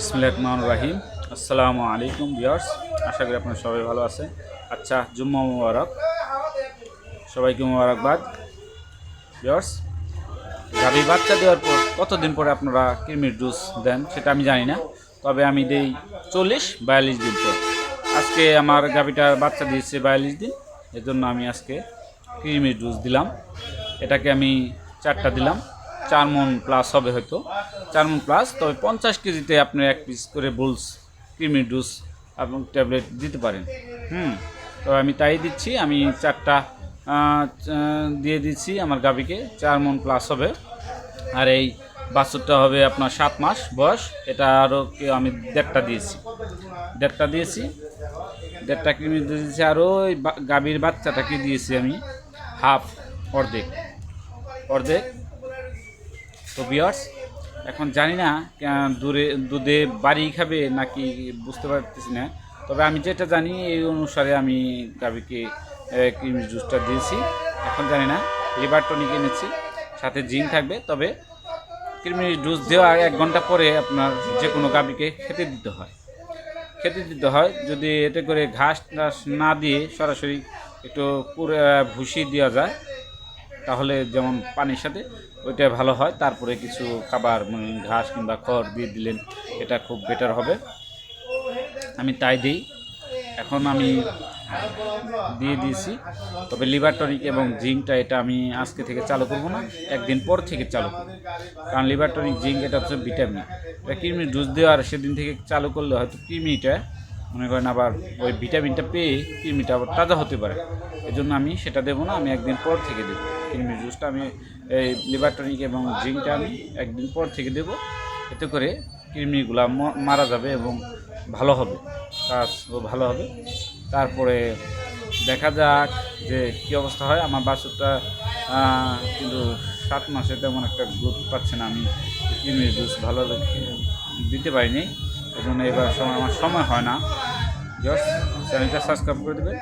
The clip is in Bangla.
বিসমুল্লাহ রাহিম আসসালামু আলাইকুম বিয়ার্স আশা করি আপনারা সবাই ভালো আছে আচ্ছা জুম্মা মুবারক। সবাইকে মুবারকবাদ। বিয়ার্স গাভী বাচ্চা দেওয়ার পর কতদিন পরে আপনারা কৃমির ডোজ দেন সেটা আমি জানি না, তবে আমি দেই চল্লিশ, বিয়াল্লিশ দিন পর। আজকে আমার গাভীটার বাচ্চা দিয়েছে বিয়াল্লিশ দিন, এজন্য আমি আজকে কৃমির ডোজ দিলাম। এটাকে আমি চারটা দিলাম। চার মন প্লাস হবে হয়তো। চার মন প্লাস তবে পঞ্চাশ কেজিতে আপনি এক পিস করে বুলস কৃমির ডুস এবং ট্যাবলেট দিতে পারেন। হুম, তো আমি তাই দিচ্ছি, আমি চারটা দিয়ে দিচ্ছি আমার গাভীকে, চার মন প্লাস হবে। আর এই বাছুরটা হবে আপনার সাত মাস বয়স, এটা আরও কেউ আমি দেড়টা দিয়েছি। দেড়টা দিয়েছি, দেড়টা কৃমি দিয়েছি, আর ওই গাভীর বাচ্চাটাকে দিয়েছি আমি হাফ অর্ধেক। অর্ধেক তো বিয়ার্স এখন জানি না দূরে, দুধে বাড়ি খাবে নাকি বুঝতে পারতেছি না। তবে আমি যেটা জানি, এই অনুসারে আমি গাভীকে ক্রিমি জুসটা দিয়েছি। এখন জানি না লিভার টনিক এনেছি, সাথে জিঙ্ক থাকবে। তবে ক্রিমি জুস দেওয়ার এক ঘণ্টা পরে আপনার যে কোনো গাভীকে খেতে দিতে হয়। খেতে দিতে হয়, যদি এতে করে ঘাস টাস না দিয়ে সরাসরি একটু পুরো ভুসি দেওয়া যায় তাহলে যেমন পানির সাথে, ওইটা ভালো হয়। তারপরে কিছু খাবার মানে ঘাস কিংবা খড় দিয়ে দিলেন, এটা খুব বেটার হবে। আমি তাই দিই। এখন আমি দিয়ে দিয়েছি। তবে লিভার টনিক এবং জিঙ্কটা এটা আমি আজকে থেকে চালু করব না, একদিন পর থেকে চালু করব। কারণ লিভার টনিক জিঙ্ক এটা হচ্ছে ভিটামিন এটা কৃমি ডোজ দেওয়ার সেদিন থেকে চালু করলে হয়তো কৃমিটা, মনে করেন আবার ওই ভিটামিনটা পেয়ে কৃমিটা আবার তাজা হতে পারে। এই জন্য আমি সেটা দেবো না, আমি একদিন পর থেকে দেবো। কৃমির জুসটা আমি, এই লিভার টনিক এবং জিঙ্কটা আমি একদিন পর থেকে দেবো। এতে করে কৃমিগুলা মারা যাবে এবং ভালো হবে কাজও ভালো হবে। তারপরে দেখা যাক যে কী অবস্থা হয়। আমার বাছুরটা কিন্তু সাত মাসে তেমন একটা গ্রোথ পাচ্ছে না। আমি কৃমির জুস ভালো দিতে পারিনি। এই জন্য এবার সময় আমার সময় হয় না। জাস্ট চ্যানেলটা সাবস্ক্রাইব করে দেবেন।